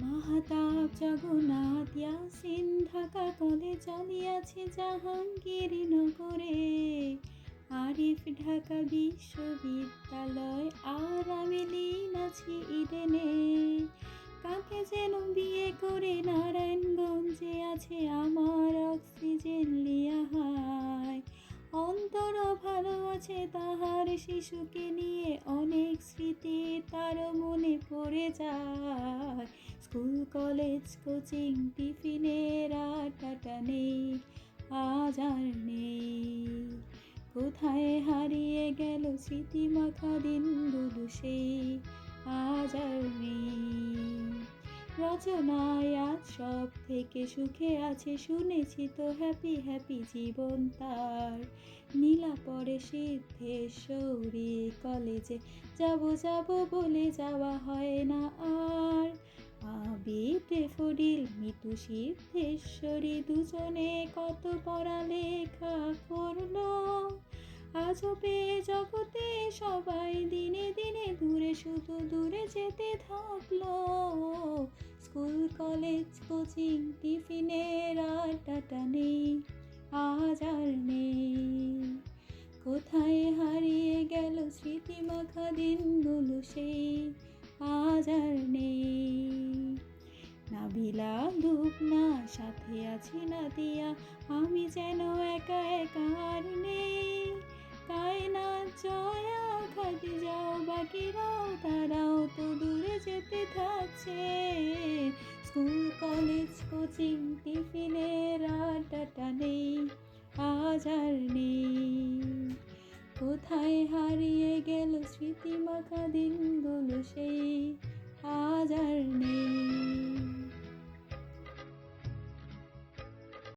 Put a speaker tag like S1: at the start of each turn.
S1: Mahtab Jagannath, Yasin Dhaka college চালিয়াছে জাহাঙ্গীরনগরে আরিফ ঢাকা বিশ্ববিদ্যালয়, আর আমি লীন আছি ইডেনে। কাকে যেন বিয়ে করে নারায়ণগঞ্জে আছে আমার অক্সিজেন লিয়া হায়। অন্তর ভালো আছে তাহার শিশুকে নিয়ে অনেক স্মৃতি তার মনে পড়ে যায়। স্কুল কলেজ কোচিং টিফিনের আটাটা নেই, আজ আর নেই। কোথায় হারিয়ে গেল স্মৃতি মাখা দিনগুলো সেই, আজ আর নেই। রচনায় আজ সব থেকে সুখে আছে, শুনেছি তো হ্যাপি হ্যাপি জীবন তার। নীলা পরে সিদ্ধেশ্বরী কলেজে যাব যাব বলে যাওয়া হয় না আর। ফরিল মিতু সিদ্ধেশ্বরী দুজনে কত পড়ালেখা করল। আজবে জগতে সবাই দিনে দিনে দূরে, শুধু দূরে যেতে থাকল। স্কুল, কলেজ, কোচিং, টিফিনের আড্ডাটা নেই, আজ আর নেই। কোথায় হারিয়ে গেল স্মৃতি মাখা দিনগুলো সেই নাবিলা দুবনা সাথে আছি নাদিয়া আমি যেন একা একা আর নেই। কায়না জয়া খাদি যাও, বাকিরাও তারাও তো দূরে যেতে থাকছে। স্কুল, কলেজ, কোচিং, টিফিনের আড্ডাটা নেই, আজ আর নেই। কোথায় হারিয়ে গেল স্মৃতি মাখা দিনগুলো সেই